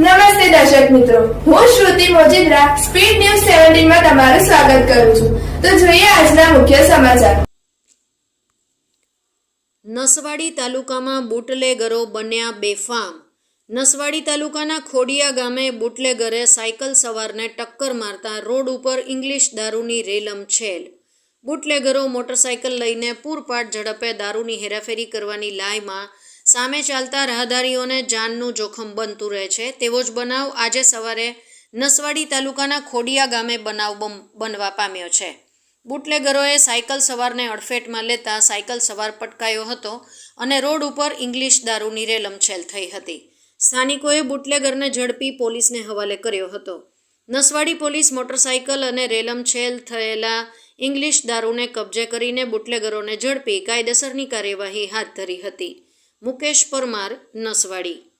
નમસ્તે દર્શક મિત્રો. હું શ્રુતિ મોજીદ્રા, સ્પીડ ન્યૂઝ સેવન્ટીનમાં તમારું સ્વાગત કરું છું. તો જોઈએ આજના મુખ્ય સમાચાર. નસવાડી તાલુકામાં બુટલેગરો બન્યા બેફામ. નસવાડી તાલુકાના ખોડિયા ગામે બુટલેગરે સાયકલ સવારને ટક્કર મારતા રોડ ઉપર ઇંગ્લિશ દારૂની રેલમ છેલ. બુટલેગરો મોટરસાયકલ લઈને પૂરપાટ ઝડપે દારૂની હેરાફેરી કરવાની લાયમાં સામે ચાલતા રાહદારીઓને જાનનું જોખમ બનતું રહે છે. તેવો જ બનાવ આજે સવારે નસવાડી તાલુકાના ખોડિયા ગામે બનાવ બનવા પામ્યો છે. બુટલેગરોએ સાયકલ સવારને અડફેટમાં લેતા સાયકલ સવાર પટકાયો હતો અને રોડ ઉપર ઇંગ્લિશ દારૂની રેલમછેલ થઈ હતી. સ્થાનિકોએ બુટલેગરને ઝડપી પોલીસને હવાલે કર્યો હતો. નસવાડી પોલીસ મોટરસાયકલ અને રેલમછેલ થયેલા ઇંગ્લિશ દારૂને કબજે કરીને બુટલેગરોને ઝડપી કાયદેસરની કાર્યવાહી હાથ ધરી હતી. મુકેશ પરમાર નસવાડી